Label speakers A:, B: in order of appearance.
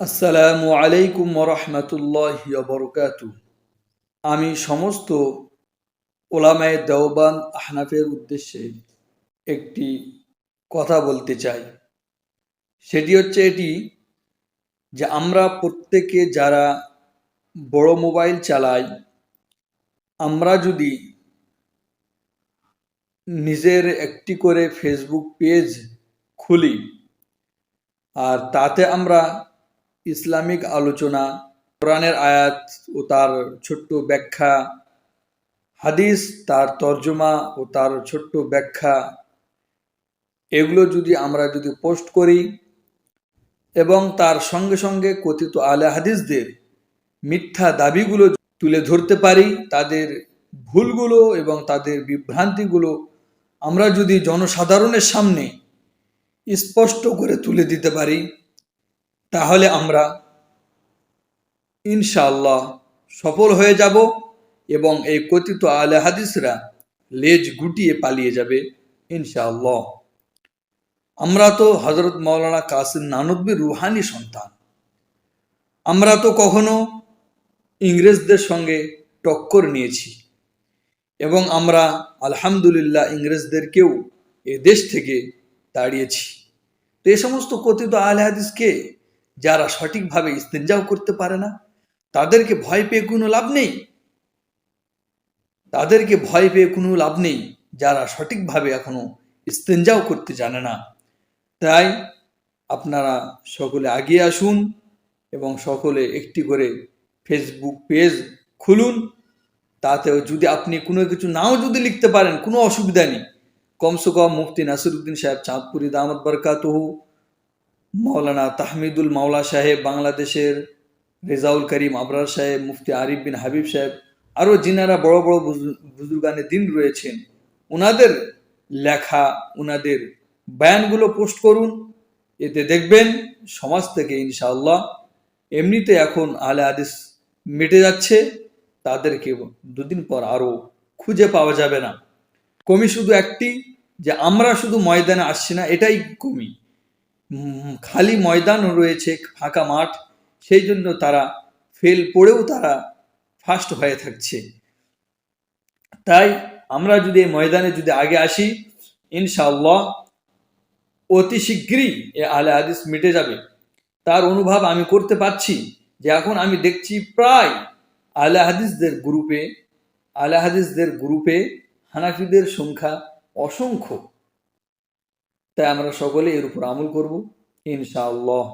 A: আসসালামু আলাইকুম রহমতুল্লাহ বরকাতু আমি সমস্ত ওলামায় দেওবান আহনাফের উদ্দেশ্যে একটি কথা বলতে চাই। সেটি হচ্ছে এটি যে আমরা প্রত্যেকে যারা বড় মোবাইল চালাই, আমরা যদি নিজের একটি করে ফেসবুক পেজ খুলি, আর তাতে আমরা ইসলামিক আলোচনা, কোরআনের আয়াত ও তার ছোট্ট ব্যাখ্যা, হাদিস, তার তর্জমা ও তার ছোট্ট ব্যাখ্যা। এগুলো যদি আমরা যদি পোস্ট করি এবং তার সঙ্গে সঙ্গে কথিত আলে হাদিসদের মিথ্যা দাবিগুলো তুলে ধরতে পারি, তাদের ভুলগুলো এবং তাদের বিভ্রান্তিগুলো আমরা যদি জনসাধারণের সামনে স্পষ্ট করে তুলে দিতে পারি তাহলে আমরা ইনশাআল্লাহ সফল হয়ে যাব এবং এই কথিত আলে হাদিসরা লেজ গুটিয়ে পালিয়ে যাবে ইনশাআল্লাহ। আমরা তো হজরত মৌলানা কাসিম নানব্বী রুহানি সন্তান। আমরা তো কখনো ইংরেজদের সঙ্গে টক্কর নিয়েছি এবং আমরা আলহামদুলিল্লাহ ইংরেজদেরকেও এ দেশ থেকে তাড়িয়েছি। তো এই সমস্ত কথিত আলে হাদিসকে যারা সঠিকভাবে ইস্তেঞ্জাও করতে পারে না, তাদেরকে ভয় পেয়ে কোনো লাভ নেই। তাদেরকে ভয় পেয়ে কোনো লাভ নেই যারা সঠিকভাবে এখনও ইস্তেঞ্জাও করতে জানে না। তাই আপনারা সকলে আগিয়ে আসুন এবং সকলে একটি করে ফেসবুক পেজ খুলুন। তাতেও যদি আপনি কোনো কিছু নাও যদি লিখতে পারেন, কোনো অসুবিধা নেই। কমসে কম মুফতি নাসিরুদ্দিন সাহেব চাঁদপুরি দামদ বরকাতহু মৌলানা তাহমিদুল মাওলা সাহেব, বাংলাদেশের রেজাউল করিম আবরার সাহেব, মুফতি আরিফ বিন হাবিব সাহেব, আরও যিনারা বড় বড় বুজুর্গানে দিন রয়েছেন ওনাদের লেখা ওনাদের বয়ানগুলো পোস্ট করুন, এতে দেখবেন সমাজ থেকে ইনশাআল্লাহ এমনিতে এখন আলে আদিস মিটে যাচ্ছে, তাদেরকে দুদিন পর আরও খুঁজে পাওয়া যাবে না। কমি শুধু একটি, যে আমরা শুধু ময়দানে আসছি না, এটাই কমি। খালি ময়দান রয়েছে, ফাঁকা মাঠ। সেই জন্য তারা ফেল পড়েও তারা ফার্স্ট হয়ে থাকছে। তাই আমরা যদি এই ময়দানে যদি আগে আসি, ইনশাআল্লাহ অতি শীঘ্রই এ আলে হাদিস মিটে যাবে। তার অনুভব আমি করতে পারছি যে এখন আমি দেখছি প্রায় আলে হাদিসদের গ্রুপে আলে হাদিসদের গ্রুপে হানাফিদের সংখ্যা অসংখ্য। তাই আমরা সকলে এর উপর আমল করব ইনশাআল্লাহ।